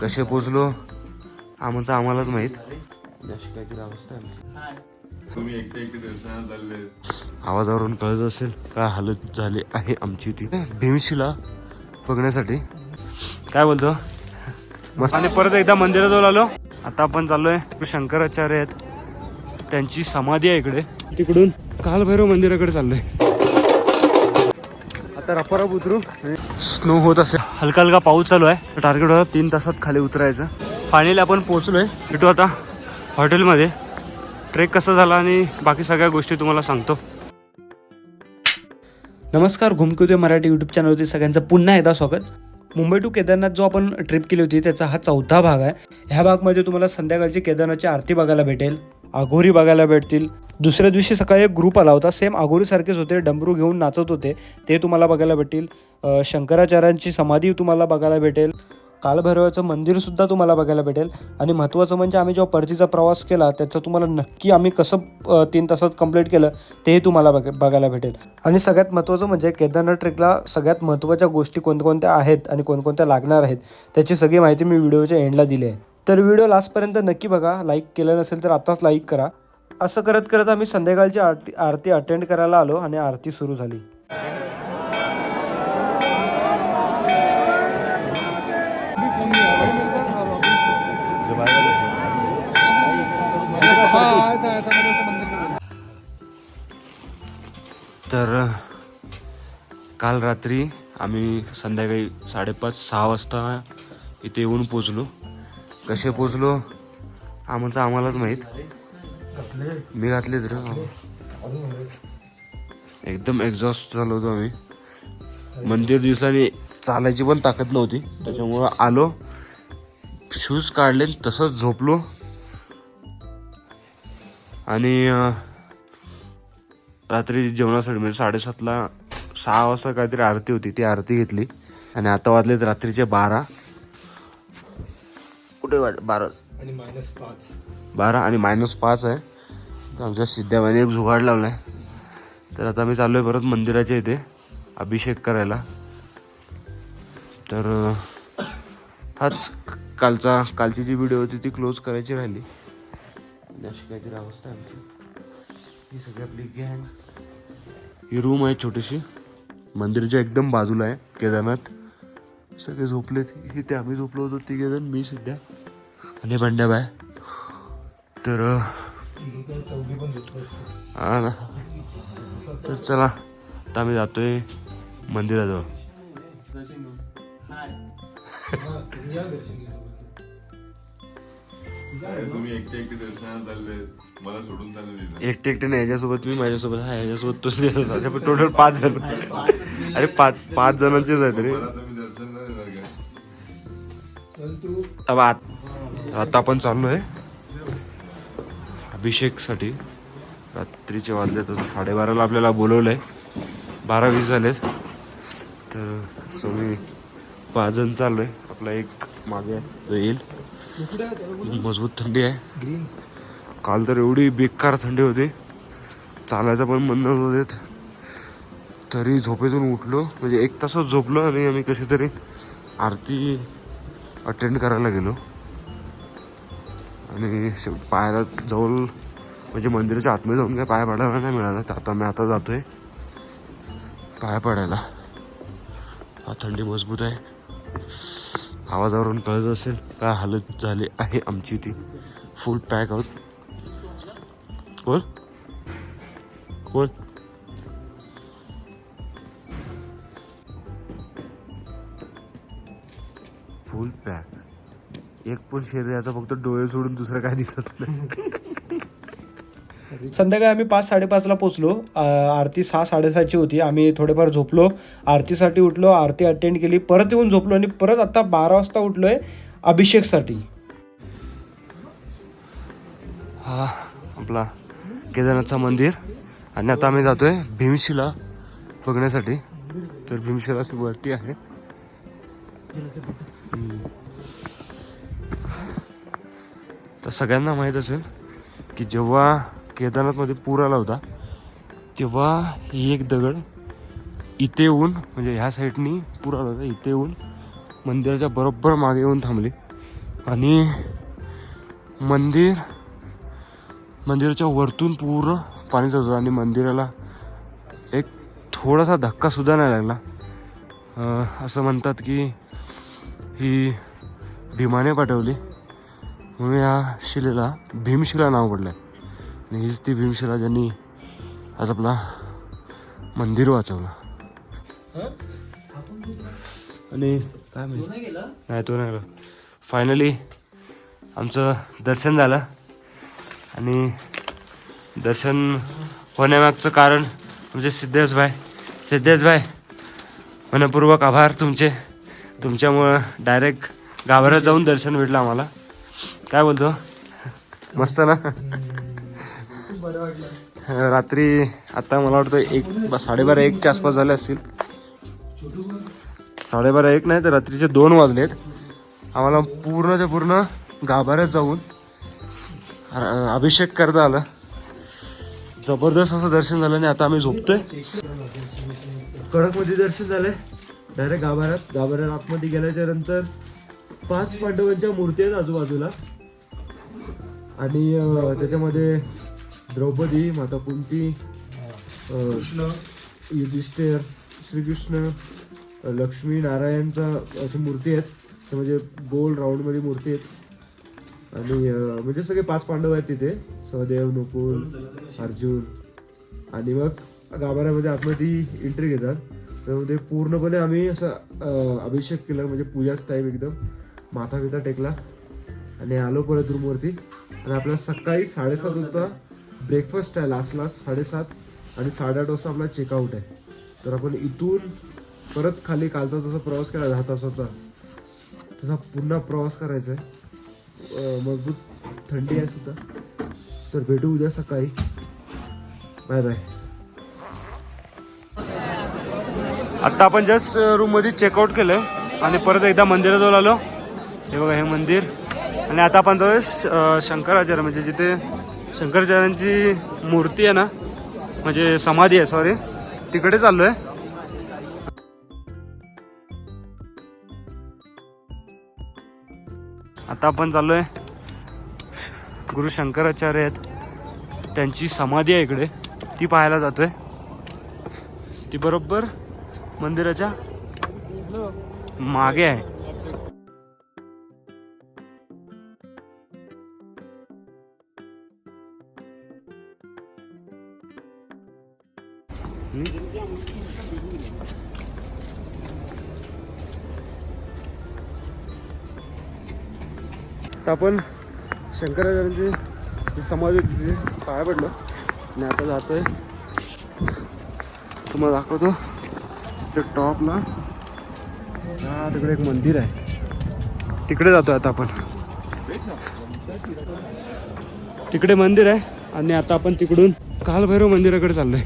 कसे पोचलो? आमचं आम्हालाच माहीत. अशी काहीतरी अवस्था आहे. तुम्ही एकटे एकटे दर्शनात चालले. आवाजावरून कळत असेल काय हालत झाली आहे आमची ती. भीमशिला बघण्यासाठी. काय बोलतो? मस्त. आणि परत एकदा मंदिराजवळ आलो. आता आपण चाललोय. शंकराचार्य आहेत. त्यांची समाधी आहे इकडे. तिकडून कालभैरव मंदिराकडे चाललोय. आता रपारप उतरू. स्नो होत असेल. हलका हलका पाऊस चालू आहे. टार्गेट होता तीन तासात खाली उतरायचं. फायनली आपण पोहोचलोय. भेटू आता हॉटेलमध्ये ट्रेक कसा झाला आणि बाकी सगळ्या गोष्टी तुम्हाला सांगतो. नमस्कार घुमकुदे मराठी यूट्यूब चॅनलवरती सगळ्यांचं पुन्हा एकदा स्वागत. मुंबई टू केदारनाथ जो आपण ट्रिप केली होती त्याचा हा चौथा भाग आहे. ह्या भागमध्ये तुम्हाला संध्याकाळची केदारनाथची आरती बघायला भेटेल. आघोरी बघायला भेटतील. दुसऱ्या दिवशी सकाळी एक ग्रुप आला होता. सेम आघोरीसारखेच होते. डमरू घेऊन नाचत होते. ते तुम्हाला बघायला भेटतील. शंकराचार्यांची समाधी तुम्हाला बघायला भेटेल. कालभैरवाचं मंदिरसुद्धा तुम्हाला बघायला भेटेल. आणि महत्त्वाचं म्हणजे आम्ही जेव्हा परतीचा प्रवास केला त्याचं तुम्हाला नक्की आम्ही कसं तीन तासात कंप्लीट केलं तेही तुम्हाला बघ बघायला भेटेल. आणि सगळ्यात महत्त्वाचं म्हणजे केदारनाथ ट्रेकला सगळ्यात महत्त्वाच्या गोष्टी कोणकोणत्या आहेत आणि कोणकोणत्या लागणार आहेत त्याची सगळी माहिती मी व्हिडिओच्या एंडला दिली आहे. तर व्हिडिओ लास्टपर्यंत नक्की बघा. लाईक केलं नसेल तर आत्ताच लाईक करा. असं करत करत आम्ही संध्याकाळची आरती आरती अटेंड करायला आलो आणि आरती सुरू झाली. तर काल रात्री आम्ही संध्याकाळी साडेपाच सहा वाजता इथे येऊन पोचलो कसे पोचलो? आमचं आम्हालाच माहीत. मी घातले. तर एकदम एक्झॉस्ट झालो होतो आम्ही. मंदिर दिवसाने चालायची पण ताकद नव्हती. त्याच्यामुळं आलो. शूज काढले तसंच झोपलो. आणि रात्री जेवणासाठी म्हणजे साडेसातला सहा वाजता काहीतरी आरती होती. ती आरती घेतली. आणि आता वाजलेत रात्रीचे बारा. कुठे बारा आणि मायनस पाच. बारा आणि मायनस पाच आहे. तर आमच्या सिद्ध्याबाईने एक जुगाड लावलाय. तर आता मी चाललोय परत मंदिराच्या इथे अभिषेक करायला. तर हाच कालचा कालची जी व्हिडिओ होती ती क्लोज करायची राहिली. अशी काहीतरी अवस्था आहे आमची. ही सगळी आपली गँग ही रूम आहे छोटीशी. मंदिरच्या एकदम बाजूला आहे केदारनाथ. सगळे झोपलेत. इथे आम्ही झोपलो होतो तिघे जण मी सध्या आणि बंड्याबाय तर अं, हा ना. तर चला आता आम्ही जातोय मंदिराजवळ. तुम्ही एकटे एकटे नाही याच्यासोबत मी माझ्यासोबत. हा याच्यासोबत तोच टोटल पाच जण. अरे पाच पाच जणांचेच आहेत रे. आता. आता आपण आहे अभिषेकसाठी. रात्रीचे वाजले तर साडेबाराला आपल्याला बोलवलंय. बारा वीस झालेत. तर सो मी पाच जण आहे आपला एक मागे येईल. मजबूत थंडी आहे. काल तर एवढी बेकार थंडी होती. चालायचं पण मन होते तरी झोपेतून उठलो. म्हणजे एक तासच झोपलो आणि आम्ही कशी तरी आरती अटेंड करायला गेलो. आणि पायाला जवळ म्हणजे मंदिराच्या आतमध्ये जाऊन काय पाय पडायला नाही मिळाला. तर आता मी आता जातोय पाय पडायला. हा थंडी मजबूत आहे. आवाजावरून कळत असेल काय हालत झाली आहे आमची ती. फुल पॅक आहोत कोण? कोण? फुल पॅक एक पण शरीराचा फक्त डोळे सोडून दुसरं काय दिसत नाही. संध्याकाळी आम्ही पाच साडेपाचला पोचलो. आरती सहा साडेसहाची होती. आम्ही थोडेफार झोपलो. आरतीसाठी उठलो. आरती अटेंड केली. परत येऊन झोपलो आणि परत आता बारा वाजता उठलोय अभिषेकसाठी. हा आपला केदारनाथचा मंदिर. आणि आता आम्ही जातोय भीमशिला बघण्यासाठी. तर भीमशिला वरती आहे. तर सगळ्यांना माहीत असेल की जेव्हा केदारनाथमध्ये पूर आला होता तेव्हा ही एक दगड इथे येऊन म्हणजे ह्या साईडनी पूर आला होता इथे येऊन मंदिराच्या बरोबर मागे येऊन थांबली. आणि मंदिर मंदिराच्या वरतून पूर्ण पाणी होतं आणि मंदिराला एक थोडासा धक्कासुद्धा नाही लागला. असं म्हणतात की ही भीमाने पाठवली. म्हणून या शिलेला भीमशिला नाव पडलं आहे आणि हीच ती भीमशिला ज्यांनी आज आपला मंदिर वाचवलं. आणि काय माहिती नाही तो नाही फायनली आमचं दर्शन झालं. आणि दर्शन होण्यामागचं कारण म्हणजे सिद्धेश भाई सिद्धेश भाई मनपूर्वक आभार तुमचे. तुमच्यामुळं डायरेक्ट गाभाऱ्यात जाऊन दर्शन भेटलं आम्हाला. काय बोलतो? मस्त ना? रात्री आता मला वाटतं एक ब- साडेबारा एकच्या आसपास झाले असतील. साडेबारा एक नाही तर रात्रीचे दोन वाजलेत. आम्हाला पूर्णच्या पूर्ण गाभाऱ्यात जाऊन अभिषेक करता आला. जबरदस्त असं दर्शन झालं आणि आता आम्ही झोपतोय. कडकमध्ये दर्शन झालंय. डायरेक्ट गाभाऱ्यात. गाभाऱ्यात आतमध्ये गेल्याच्यानंतर पाच पांडवांच्या मूर्ती आहेत आजूबाजूला. आणि त्याच्यामध्ये द्रौपदी माता कुंती अ, युधिष्ठिर श्रीकृष्ण लक्ष्मी नारायणचा अशी मूर्ती आहेत. त्या म्हणजे गोल राऊंडमध्ये मूर्ती आहेत. आणि म्हणजे सगळे पाच पांडव आहेत तिथे. सहदेव नकुल अर्जुन. आणि मग गाभाऱ्यामध्ये आतमध्ये एंट्री घेतात. त्यामध्ये पूर्णपणे आम्ही असं अभिषेक केला. म्हणजे पूजाच टाईप एकदम. माथा बिथा टेकला. आणि आलो परत रूमवरती. आणि आपल्याला सकाळी साडेसात वाजता ब्रेकफास्ट आहे लास्ट लास्ट साडेसात आणि साडेआठ वाजता आपला चेकआउट आहे. तर आपण इथून परत खाली कालचा जसा प्रवास केला दहा तासाचा तसा पुन्हा प्रवास करायचा आहे. मजबूत थंडी आहे सुद्धा. तर भेटू उद्या सकाळी. बाय बाय आत्ता आपण जस्ट रूममध्ये चेकआउट केलं आणि परत एकदा मंदिराजवळ आलो. हे बघा हे मंदिर. आणि आता आपण जाऊया श- शंकराचार्य म्हणजे जिथे शंकराचार्यांची मूर्ती आहे ना म्हणजे समाधी आहे सॉरी तिकडे चाललो आहे आता आपण चाललोय. गुरु शंकराचार्य आहेत. त्यांची समाधी आहे इकडे. ती पाहायला जातोय. ती बरोबर मंदिराच्या मागे आहे. तर आपण शंकराचार्यांची समाधी तिथे पाया पडलो. आणि आता जातोय. तुम्हाला दाखवतो. ते टॉपला. हा तिकडे एक मंदिर आहे. तिकडे जातो आता आपण. तिकडे मंदिर आहे. आणि आता आपण तिकडून कालभैरव मंदिराकडे चाललोय.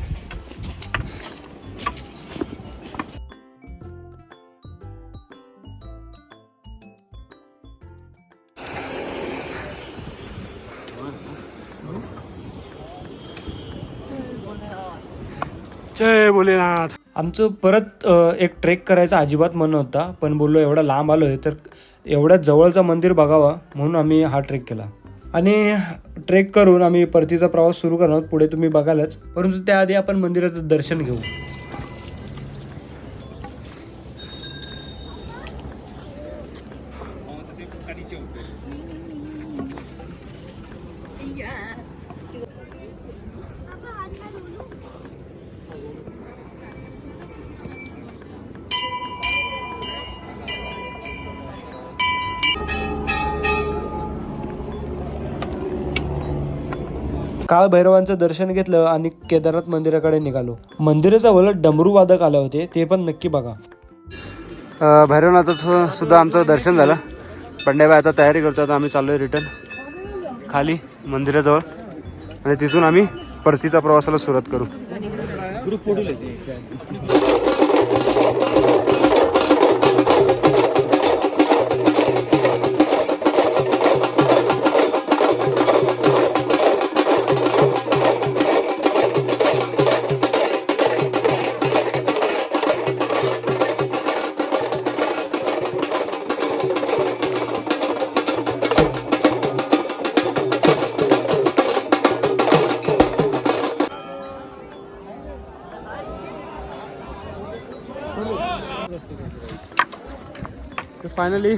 जय भोलेनाथ. आमचं परत एक ट्रेक करायचा अजिबात मन होता पण बोललो एवढा लांब आलोय तर एवढ्या जवळचा मंदिर बघावं म्हणून आम्ही हा ट्रेक केला. आणि ट्रेक करून आम्ही परतीचा प्रवास सुरू करणार पुढे तुम्ही बघालच. परंतु त्याआधी आपण मंदिराचं दर्शन घेऊ. काळ भैरवांचं दर्शन घेतलं आणि केदारनाथ मंदिराकडे निघालो. मंदिराजवळ डमरू वादक आले होते ते पण नक्की बघा. भैरवनाथाचं सुद्धा आमचं दर्शन झालं. पंड्याबाई आता तयारी करतो आता आम्ही चाललोय रिटर्न खाली मंदिराजवळ. आणि तिथून आम्ही परतीचा प्रवासाला सुरुवात करू. फायनली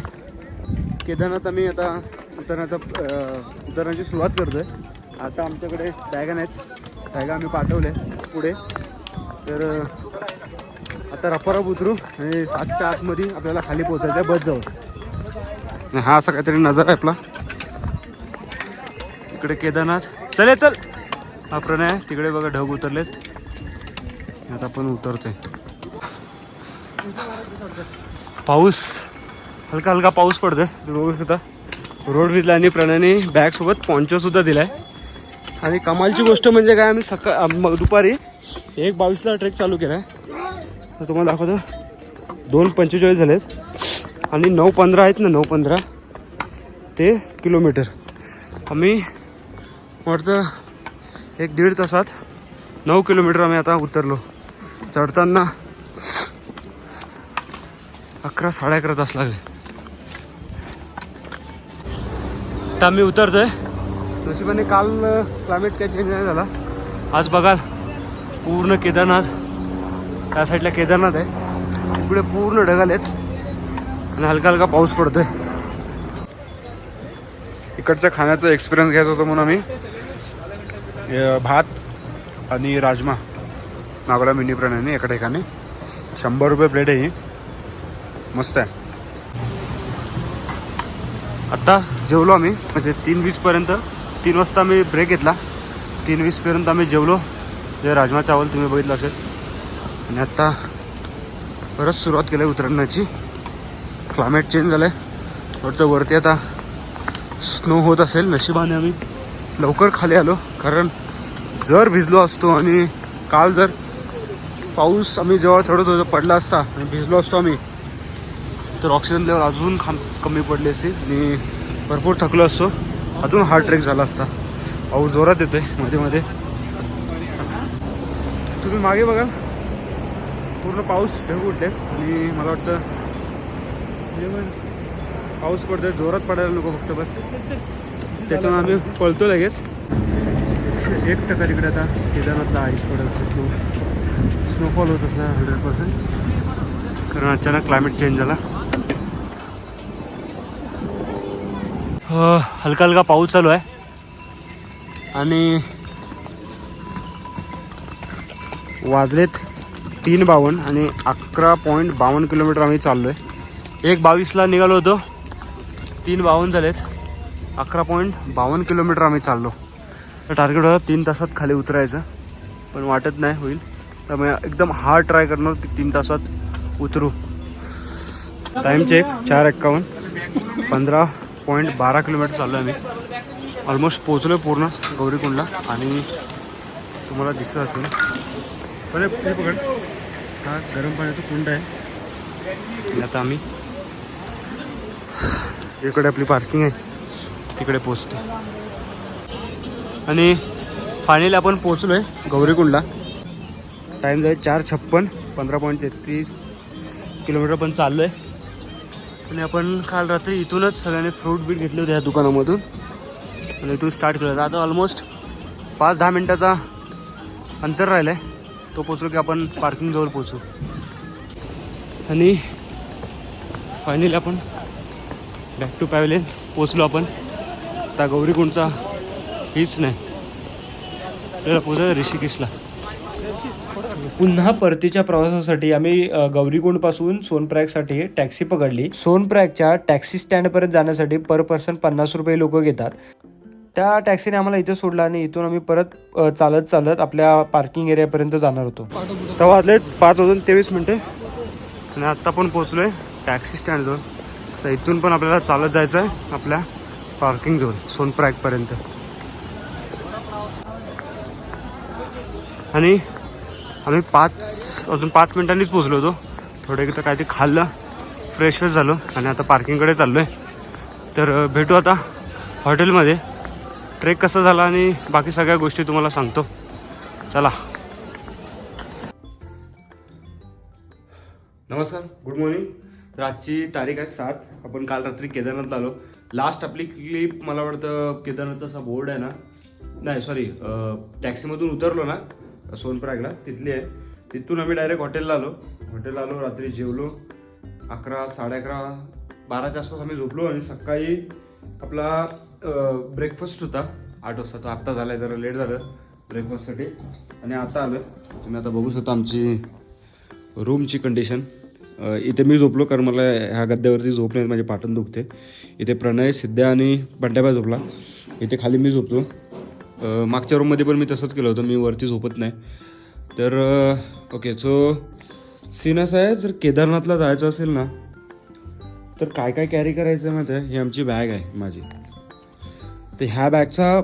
केदारनाथ आम्ही आता उतरण्याचा उतरण्याची सुरुवात करतो आहे आता आमच्याकडे बॅगा नाहीत बॅगा आम्ही पाठवले पुढे. तर आता रपारप उतरू आणि सातच्या आतमध्ये आपल्याला खाली पोचायचं आहे बस जाऊ हा असा काहीतरी नजर आहे आपला. इकडे केदारनाथ. चले चल. हा प्रणय तिकडे बघा ढग उतरलेत. आता आपण उतरतोय. पाऊस. हलका हलका पाऊस पडतोय. बघू शकता. रोड भिजला आणि प्रणाने बॅग सोबत पॉन्चो सुद्धा दिलाय. आणि कमालची गोष्ट म्हणजे काय आम्ही सकाळ मग दुपारी एक बावीसला ट्रेक चालू केलाय. तर तुम्हाला दाखवतो. दोन पंचेचाळीस झालेत. आणि नऊ पंधरा आहेत ना नऊ पंधरा ते किलोमीटर. आम्ही वाटतं एक दीड तासात नऊ किलोमीटर आम्ही आता उतरलो. चढताना अकरा साडे अकरा तास लागले. तर आम्ही उतरतोय. नशिबाने काल क्लायमेट काही चेंज नाही झाला. आज बघाल पूर्ण केदारनाथ त्या साईडला केदारनाथ आहे. तिकडे पूर्ण ढगाल आहेत. आणि हलका हलका पाऊस पडतोय. इकडच्या खाण्याचा एक्सपिरियन्स घ्यायचा होता म्हणून आम्ही. भात आणि राजमा. नागोला मिनी प्रणाने एका ठिकाणी. शंभर रुपये प्लेट आहे ही. मस्त आहे. आत्ता जेवलो आम्ही म्हणजे तीन वीसपर्यंत तीन वाजता आम्ही ब्रेक घेतला. तीन वीसपर्यंत आम्ही जेवलो. जे राजमा चावल तुम्ही बघितलं असेल. आणि आत्ता परत सुरुवात केली उतरण्याची. क्लायमेट चेंज झालं आहे वाटतं वरती आता स्नो होत असेल नशिबाने आम्ही. लवकर खाली आलो कारण जर भिजलो असतो आणि काल जर पाऊस आम्ही जेव्हा चढत होतो पडला असता आणि भिजलो असतो आम्ही तर ऑक्सिजन लेवल अजून खाम कमी पडली असते आणि भरपूर थकलो असतो. अजून हार्ड ट्रेक झाला असता. पाऊस जोरात येतो आहे मध्ये मध्ये. तुम्ही मागे बघा. पूर्ण पाऊस ढग उठलेत. आणि मला वाटतं पण पाऊस पडतोय. जोरात पडायला नको फक्त बस. त्याच्यामुळे आम्ही पळतो लगेच. एकशे एक टक्का तिकडे आता केदारनाथला आईस पडत स्नोफॉल होत असला हंड्रेड पर्सेंट कारण अचानक क्लायमेट चेंज झाला. हलका हलका पाऊस चालू आहे. आणि वाजलेत तीन बावन्न आणि अकरा पॉईंट बावन्न किलोमीटर आम्ही चाललो आहे एक बावीसला निघालो होतो. तीन बावन्न झालेत. अकरा पॉईंट बावन्न किलोमीटर आम्ही चाललो. तर टार्गेट होता तीन तासात खाली उतरायचं पण वाटत नाही होईल. त्यामुळे एकदम हार्ड ट्राय करणार की तीन तासात उतरू. टाईम चेक चार एक्कावन्न. पंधरा पॉईंट बारा किलोमीटर चाललो आहे आम्ही. ऑलमोस्ट पोचलो आहे पूर्ण गौरीकुंडला आणि तुम्हाला दिसत असेल. पण हे पकड. हा गरम पाण्याचं कुंड आहे. आता आम्ही इकडे आपली पार्किंग आहे. तिकडे पोचतो आणि फायनली आपण पोचलो आहे गौरीकुंडला. टाईम जाईल चार छप्पन पंधरा पॉईंट तेहतीस किलोमीटर पण चाललो आहे आणि आपण काल रात्री इथूनच सगळ्यांनी फ्रूट बीट घेतले होते ह्या दुकानामधून. आणि इथून स्टार्ट केलं. आता ऑलमोस्ट पाच दहा मिनटाचा अंतर राहिलं आहे तो पोचलो की आपण पार्किंगजवळ पोचू आणि फायनली आपण बॅक टू पॅव्हलियन पोचलो आपण. आता गौरीकुंडचा हीच नाही. आपल्याला पोचायचं ऋषिकेशला. पुन्हा परतीच्या प्रवासासाठी आम्ही अ, गौरीकुंडपासून सोनप्रयागसाठी टॅक्सी पकडली. सोनप्रॅगच्या टॅक्सी स्टँडपर्यंत जाण्यासाठी पर पर्सन पन्नास रुपये लोक घेतात. त्या टॅक्सीने आम्हाला इथे सोडलं आणि इथून आम्ही परत चालत चालत आपल्या पार्किंग एरियापर्यंत जाणार होतो. तेव्हा वाजले पाच वाजून तेवीस मिनटे. आणि आत्ता पण पोहोचलो आहे टॅक्सी स्टँडजवळ तर इथून पण आपल्याला चालत जायचं आहे आपल्या पार्किंग झोन सोनप्रॅगपर्यंत आणि आम्ही पाच अजून पाच मिनिटांनीच पोचलो होतो. थोडं तर काहीतरी खाल्लं फ्रेश फ्रेश झालो आणि आता पार्किंगकडे चाललो आहे तर भेटू आता हॉटेलमध्ये ट्रेक कसा झाला आणि बाकी सगळ्या गोष्टी तुम्हाला सांगतो. चला. नमस्कार गुड मॉर्निंग तर आजची तारीख आहे सात. आपण काल रात्री केदारनाथला आलो. लास्ट आपली क्लिप मला वाटतं केदारनाथचा असा बोर्ड आहे ना? नाही सॉरी टॅक्सीमधून उतरलो ना सोनप्रागला. तिथली आहे. तिथून आम्ही डायरेक्ट हॉटेलला आलो. हॉटेलला आलो रात्री जेवलो. अकरा साडे अकरा बाराच्या आसपास आम्ही झोपलो आणि सकाळी आपला ब्रेकफास्ट होता. आठ वाजता तो आत्ता झाला आहे जरा लेट झालं ब्रेकफास्टसाठी आणि आता आलं तुम्ही आता बघू शकता आमची रूमची कंडिशन इथे मी झोपलो कारण मला ह्या गद्द्यावरती झोप नाही माझे पाटण दुखते. इथे प्रणय सिद्ध्या आणि बंड्याबाई झोपला. इथे खाली मी झोपतो. मागच्या रूममध्ये पण मी तसंच केलं होतं मी वरती झोपत नाही. तर ओके सो सीन असा आहे जर केदारनाथला जायचं असेल ना तर काय काय कॅरी करायचं आहे माहिती आहे ही आमची बॅग आहे माझी. तर ह्या बॅगचा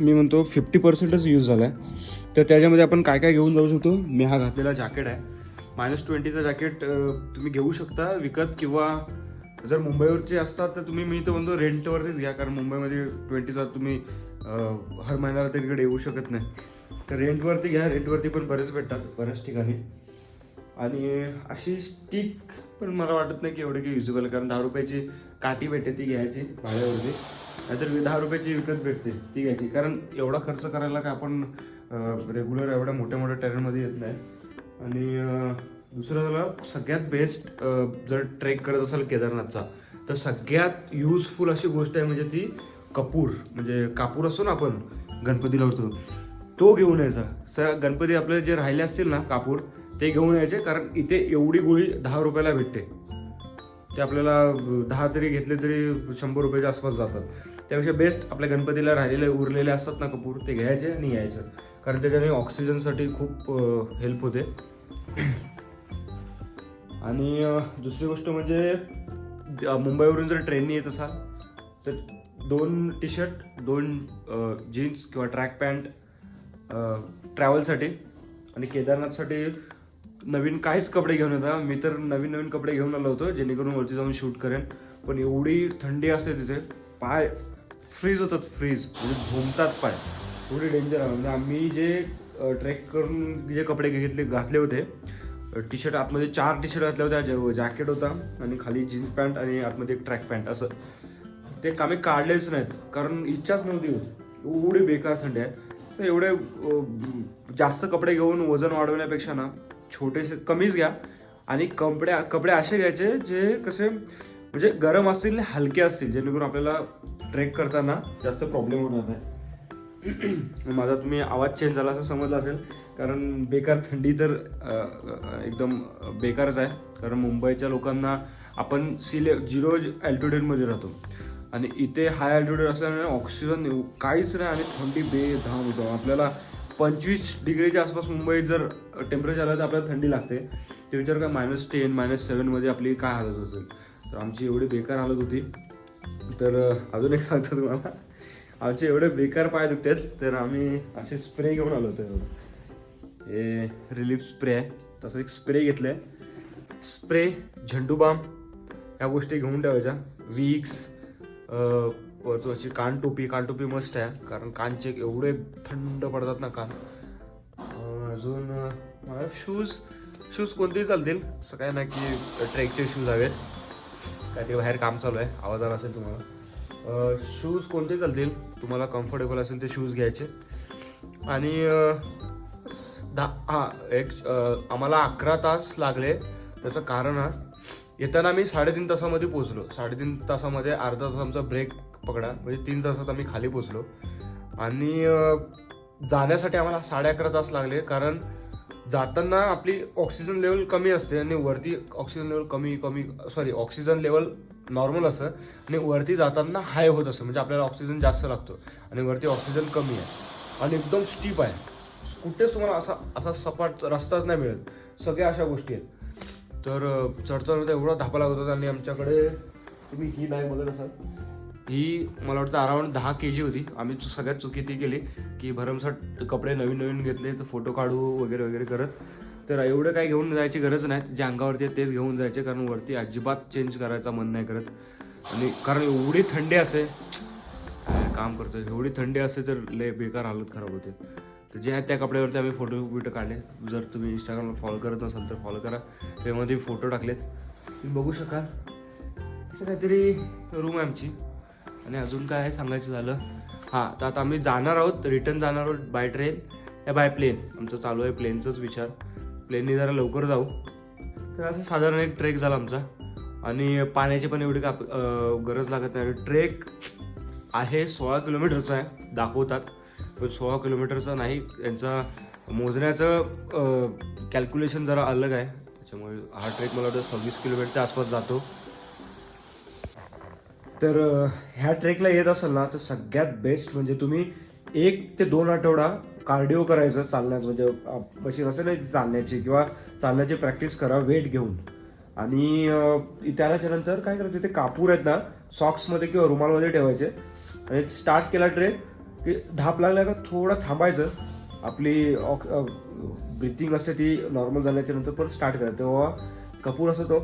मी म्हणतो फिफ्टी पर्सेंटच यूज झाला आहे तर त्याच्यामध्ये आपण काय काय घेऊन जाऊ शकतो? मी हा घातलेला जॅकेट आहे. मायनस ट्वेंटीचा जॅकेट तुम्ही घेऊ शकता विकत किंवा जर मुंबईवरचे असतात तर तुम्ही मी तर म्हणतो रेंटवरतीच घ्या. कारण मुंबईमध्ये ट्वेंटीचा तुम्ही हर महिन्याला तिकडे येऊ शकत नाही. तर रेंटवरती घ्या रेंटवरती पण बरेच भेटतात बऱ्याच ठिकाणी. आणि अशी स्टिक पण मला वाटत नाही की एवढी की युजेबल कारण दहा रुपयाची काठी भेटते ती घ्यायची भाड्यावरती. नाहीतर दहा रुपयाची विकत भेटते ती घ्यायची. कारण एवढा खर्च करायला काय आपण रेग्युलर एवढ्या मोठ्या मोठ्या टेरेनमध्ये येत नाही. आणि दुसरं झालं सगळ्यात बेस्ट जर ट्रेक करत असाल केदारनाथचा तर सगळ्यात युजफुल अशी गोष्ट आहे म्हणजे ती कपूर म्हणजे कापूर असतो ना आपण गणपतीला लावतो तो घेऊन यायचा. सर गणपती आपले जे राहिले असतील ना कापूर ते घेऊन यायचे कारण इथे एवढी गोळी दहा रुपयाला भेटते. ते आपल्याला दहा तरी घेतले तरी शंभर रुपयाच्या आसपास जातात. त्यापेक्षा बेस्ट आपल्या गणपतीला राहिलेले उरलेले असतात ना कपूर ते घ्यायचे आणि यायचं. कारण त्याच्याने ऑक्सिजनसाठी खूप हेल्प होते. आणि दुसरी गोष्ट म्हणजे मुंबईवरून जर ट्रेनने येत असाल तर दोन टी शर्ट दोन जीन्स किंवा ट्रॅक पॅन्ट ट्रॅव्हलसाठी आणि केदारनाथसाठी नवीन काहीच कपडे घेऊन येता. मी तर नवीन नवीन कपडे घेऊन आलो होतो जेणेकरून वरती जाऊन शूट करेन. पण एवढी थंडी असते तिथे पाय फ्रीज होतात फ्रीज म्हणजे झोमतात पाय. एवढी डेंजर आहे. म्हणजे आम्ही जे ट्रेक करून जे कपडे घेतले घातले होते टी शर्ट आतमध्ये चार टी शर्ट घातले होत्या जॅकेट होता आणि खाली जीन्स पॅन्ट आणि आतमध्ये एक ट्रॅक पॅन्ट असं. ते कामे काढलेच नाहीत. कारण इच्छाच नव्हती होती. एवढी बेकार थंडी आहे असं एवढे जास्त कपडे घेऊन वजन वाढवण्यापेक्षा ना छोटेसे कमीच घ्या. आणि कपडे कपडे असे घ्यायचे जे कसे म्हणजे गरम असतील आणि हलके असतील. जेणेकरून आपल्याला ट्रेक करताना जास्त प्रॉब्लेम होणार नाही. माझा तुम्ही आवाज चेंज झाला असं समजलं असेल. कारण बेकार थंडी तर एकदम बेकारच आहे. कारण मुंबईच्या लोकांना आपण सिले झिरो अल्टिट्यूडमध्ये राहतो. आणि इथे हाय अल्टिट्यूड असल्यामुळे ऑक्सिजन काहीच नाही आणि थंडी बेधाम होतो. आपल्याला पंचवीस डिग्रीच्या आसपास मुंबईत जर टेम्परेचर आलं तर आपल्याला थंडी लागते. ते विचार काय मायनस टेन मायनस सेवनमध्ये आपली काय हालत असेल. तर आमची एवढी बेकार हालत होती. तर अजून एक सांगतो तुम्हाला. आमचे एवढे बेकार पाय दुखतात तर आम्ही असे स्प्रे घेऊन आलो होतो. एवढं हे रिलीफ स्प्रे आहे. तसं एक स्प्रे घेतलं आहे स्प्रे झेंडू बाम गोष्टी घेऊन ठेवायच्या. विक्स वरतून अशी कानटोपी कानटोपी मस्त आहे कारण कानचे एवढे थंड पडतात ना कान. अजून शूज शूज कोणतेही चालतील. असं काय नाही की ट्रेकचे शूज हवेत. काय ते बाहेर काम चालू आहे. आवाज आला असेल तुम्हाला. शूज कोणते चालतील? तुम्हाला कम्फर्टेबल असेल ते शूज घ्यायचे. आणि दहा हा एक आम्हाला अकरा तास लागले. त्याचं कारण हा येताना आम्ही साडेतीन तासामध्ये पोचलो साडेतीन तासामध्ये अर्धा तास आमचा ब्रेक पकडा. म्हणजे तीन तासात आम्ही खाली पोचलो आणि जाण्यासाठी आम्हाला साडे अकरा तास लागले. कारण जाताना आपली ऑक्सिजन लेवल कमी असते आणि वरती ऑक्सिजन लेवल कमी कमी सॉरी ऑक्सिजन लेवल नॉर्मल असतं. आणि वरती जाताना हाय होत असतं. म्हणजे आपल्याला ऑक्सिजन जास्त लागतो. आणि वरती ऑक्सिजन कमी आहे. आणि एकदम स्टीप आहे. कुठेच तुम्हाला असा असा सपाट रस्ताच नाही मिळत. सगळ्या अशा गोष्टी आहेत. तर अं, चढताना एवढा धापा लागत होता आणि आमच्याकडे तुम्ही ही बॅग बघत असाल. ही मला वाटतं अराउंड दहा के जी होती. आम्ही सगळ्यात चुकी ती केली की भरमसाठ कपडे नवीन नवीन घेतले तर फोटो काढू वगैरे वगैरे करत. तर एवढं काही घेऊन जायची गरज नाही. जे अंगावरती आहे तेच घेऊन जायचे कारण वरती अजिबात चेंज करायचा मन नाही करत. आणि कारण एवढी थंडी असे काम करतो एवढी थंडी असते तर लय बेकार हालत खराब होते. तर जे आहेत त्या कपड्यावरती आम्ही फोटो बिटो काढले. जर तुम्ही इंस्टाग्रामला फॉलो करत नसाल तर फॉलो करा. त्यामध्ये फोटो टाकलेत. तुम्ही बघू शकाल. असं काहीतरी रूम आहे आमची. आणि अजून काय आहे सांगायचं झालं? हां तर आता आम्ही जाणार आहोत. रिटर्न जाणार आहोत बाय ट्रेन या बाय प्लेन आमचं चालू आहे प्लेनचाच विचार. प्लेनने जरा लवकर जाऊ. तर असं साधारण एक ट्रेक झाला आमचा. आणि पाण्याची पण एवढी काप गरज लागत नाही. ट्रेक आहे सोळा किलोमीटरचा आहे. दाखवतात. पण सोळा किलोमीटरचा नाही यांचा मोजण्याचं कॅल्क्युलेशन जरा अलग आहे. त्याच्यामुळे हा ट्रेक मला वाटतं सव्वीस किलोमीटरच्या आसपास जातो. तर ह्या ट्रेकला येत असाल ना तर सगळ्यात बेस्ट म्हणजे तुम्ही एक ते दोन आठवडा कार्डिओ करायचं चालण्यात म्हणजे मशीन असेल ना चालण्याची किंवा चालण्याची प्रॅक्टिस करा वेट घेऊन. आणि त्याच्यानंतर काय करायचं ते कापूर आहेत ना सॉक्समध्ये किंवा रुमालमध्ये ठेवायचे. आणि स्टार्ट केला ट्रेक की धाप लागला का थोडं थांबायचं. आपली ब्रिथिंग असते ती नॉर्मल झाल्याच्यानंतर परत स्टार्ट करायचं. तेव्हा कपूर असतो तो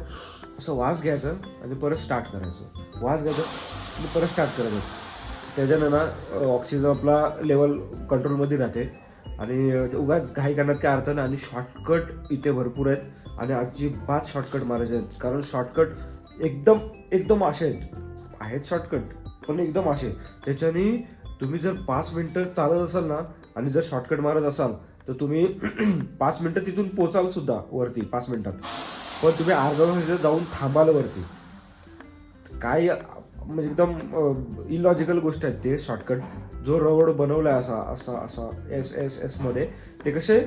असं वास घ्यायचं आणि परत स्टार्ट करायचं. वास घ्यायचं आणि परत स्टार्ट करायचं. त्याच्यानं ना ऑक्सिजन आपला लेवल कंट्रोलमध्ये राहते. आणि उगाच घाई करण्यात काय अर्थ नाही आणि शॉर्टकट इथे भरपूर आहेत. आणि अजिबात शॉर्टकट मारायचे आहेत कारण शॉर्टकट एकदम एकदम असे आहेत. आहेत शॉर्टकट पण एकदम असे. त्याच्याने तुम्ही जर पाच मिनटं चालत असाल ना आणि जर शॉर्टकट मारत असाल तर तुम्ही पाच मिनटं तिथून पोचाल सुद्धा वरती पाच मिनटात. पण तुम्ही अर्धा तास जाऊन थांबाल वरती. काय म्हणजे एकदम इलॉजिकल गोष्ट आहेत ते शॉर्टकट जो रोड बनवलाय असा असा असा एस एस एसमध्ये ते कसे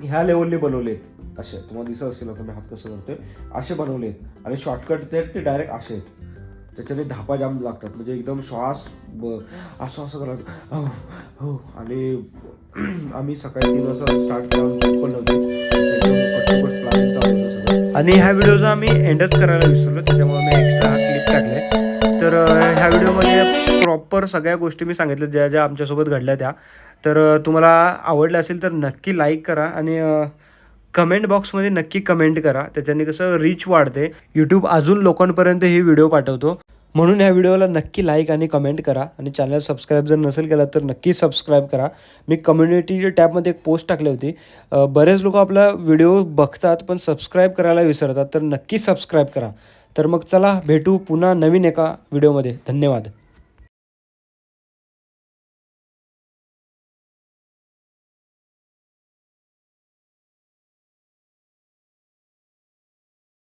ह्या लेवलने बनवलेत. असे तुम्हाला दिसत असेल आता मी हात कसं करतोय असे बनवलेत. आणि शॉर्टकट ते ते डायरेक्ट असे आहेत. त्याच्याने धापा जाम लागतात. म्हणजे एकदम श्वास ब- असं असं करा हो हो आणि आम्ही सकाळी तीन वाजता स्टार्ट करून पण आणि ह्या व्हिडिओचा आम्ही एंडच करायला विसरलो. त्याच्यामुळे मी एक्स्ट्रा क्लिप टाकले तर ह्या व्हिडिओमध्ये प्रॉपर सगळ्या गोष्टी मी सांगितल्या. ज्या ज्या आमच्यासोबत घडल्या त्या. तर तुम्हाला आवडलं असेल तर नक्की लाईक करा. आणि कमेंट बॉक्समध्ये नक्की कमेंट करा. त्याच्याने कसं रीच वाढते. यूट्यूब अजून लोकांपर्यंत हे व्हिडिओ पाठवतो. म्हणून ह्या व्हिडिओला नक्की लाईक आणि कमेंट करा. आणि चॅनल सबस्क्राईब जर नसेल केला तर नक्की सबस्क्राईब करा. मी कम्युनिटी टॅबमध्ये एक पोस्ट टाकली होती. बरेच लोक आपला व्हिडिओ बघतात पण सबस्क्राईब करायला विसरतात. तर नक्की सबस्क्राईब करा. तर मग चला भेटू पुन्हा नवीन एका व्हिडिओमध्ये धन्यवाद.